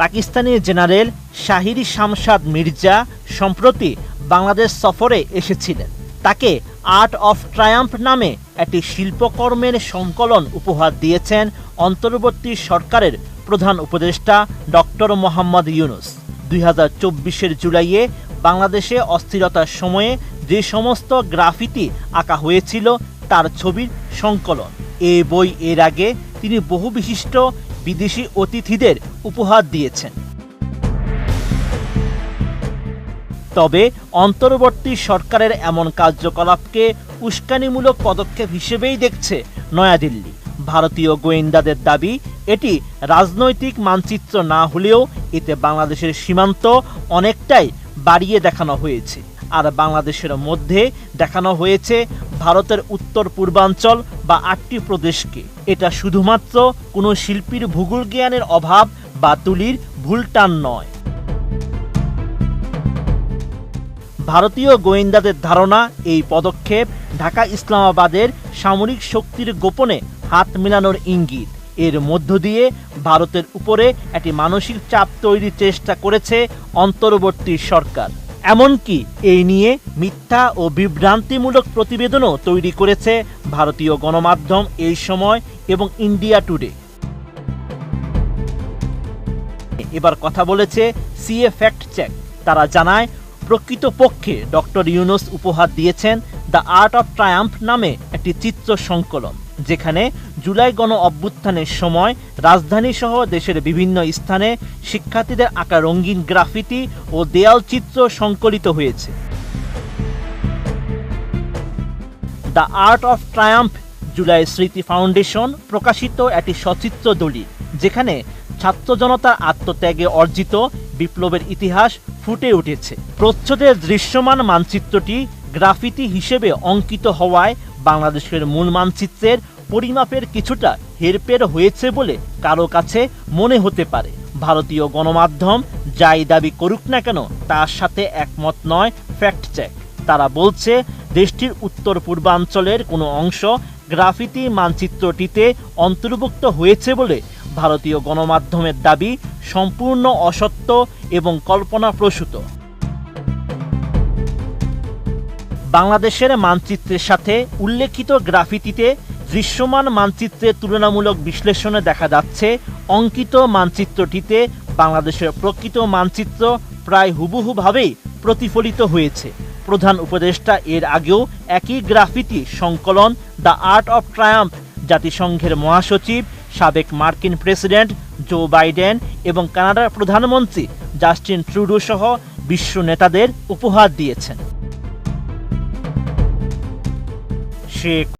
Pakistani general Shahir Shamshad Mirza সম্প্রতি বাংলাদেশ সফরে এসেছিলেন। তাকে আর্ট অফ ট্রায়াম্প নামে একটি শিল্পকর্মের সংকলন উপহার দিয়েছেন অন্তর্বর্তী সরকারের প্রধান উপদেষ্টা ডক্টর মোহাম্মদ ইউনুস। দুই হাজার চব্বিশের জুলাইয়ে বাংলাদেশে অস্থিরতার সময়ে যে সমস্ত গ্রাফিতি আঁকা হয়েছিল, তার ছবির সংকলন। এ বই এর আগে তিনি বহু বিশিষ্ট বিদেশি অতিথিদের উপহার দিয়েছেন। তবে অন্তর্বর্তী সরকারের এমন কার্যকলাপকে উস্কানিমূলক পদক্ষেপ হিসেবেই দেখছে নয়াদিল্লি। ভারতীয় গোয়েন্দাদের দাবি, এটি রাজনৈতিক মানচিত্র না হলেও এতে বাংলাদেশের সীমান্ত অনেকটাই বাড়িয়ে দেখানো হয়েছে। আর বাংলাদেশের মধ্যে দেখানো হয়েছে ভারতের উত্তর পূর্বাঞ্চল বা আটটি প্রদেশকে। এটা শুধুমাত্র কোনো শিল্পীর ভূগোল জ্ঞানের অভাব বা তুলির ভুলটান নয়। ভারতীয় গোয়েন্দাদের ধারণা, এই পদক্ষেপ ঢাকা ইসলামাবাদের সামরিক শক্তির গোপনে হাত মেলানোর ইঙ্গিত। এর মধ্য দিয়ে ভারতের উপরে একটি মানসিক চাপ তৈরির চেষ্টা করেছে অন্তর্বর্তী সরকার। এমনকি এই নিয়ে মিথ্যা ও বিভ্রান্তিমূলক প্রতিবেদনও তৈরি করেছে ভারতীয় গণমাধ্যম এই সময় এবং ইন্ডিয়া টুডে। এবার কথা বলেছে সিএ ফ্যাক্ট চেক। তারা জানায়, প্রকৃতপক্ষে ডক্টর ইউনুস উপহার দিয়েছেন দ্য আর্ট অফ ট্রায়াম্প নামে একটি চিত্র সংকলন। যেখানে জুলাই গণ অভ্যুত্থানের সময় রাজধানী সহ দেশের বিভিন্ন স্থানে শিক্ষার্থীদের আঁকা রঙিন গ্রাফিতি ও দেয়াল চিত্র সংকলিত হয়েছে। The art of triumph July স্মৃতি ফাউন্ডেশন প্রকাশিত একটি সচিত্র দলিল যেখানে ছাত্র জনতার আত্মত্যাগে অর্জিত বিপ্লবের ইতিহাস ফুটে উঠেছে। প্রচ্ছদের দৃশ্যমান মানচিত্রটি গ্রাফিতি হিসেবে অঙ্কিত হওয়ায় বাংলাদেশের মূল মানচিত্রের পরিমাপের কিছুটা হেরফের হয়েছে বলে কারও কাছে মনে হতে পারে। ভারতীয় গণমাধ্যম যাই দাবি করুক না কেন, তার সাথে একমত নয় ফ্যাক্ট চেক তারা বলছে, দেশটির উত্তর পূর্বাঞ্চলের কোনো অংশ গ্রাফিতি মানচিত্রটিতে অন্তর্ভুক্ত হয়েছে বলে ভারতীয় গণমাধ্যমের দাবি সম্পূর্ণ অসত্য এবং কল্পনাপ্রসূত। বাংলাদেশের মানচিত্রের সাথে উল্লেখিত গ্রাফিতিতে দৃশ্যমান মানচিত্রের তুলনামূলক বিশ্লেষণে দেখা যাচ্ছে, অঙ্কিত মানচিত্রটিতে বাংলাদেশের প্রকৃত মানচিত্র প্রায় হুবহুভাবেই প্রতিফলিত হয়েছে। প্রধান উপদেষ্টা এর আগেও একই গ্রাফিতি সংকলন দ্য আর্ট অফ ট্রায়াম্প জাতিসংঘের মহাসচিব, সাবেক মার্কিন প্রেসিডেন্ট জো বাইডেন এবং কানাডার প্রধানমন্ত্রী জাস্টিন ট্রুডো সহ বিশ্ব নেতাদের উপহার দিয়েছেন। Chico.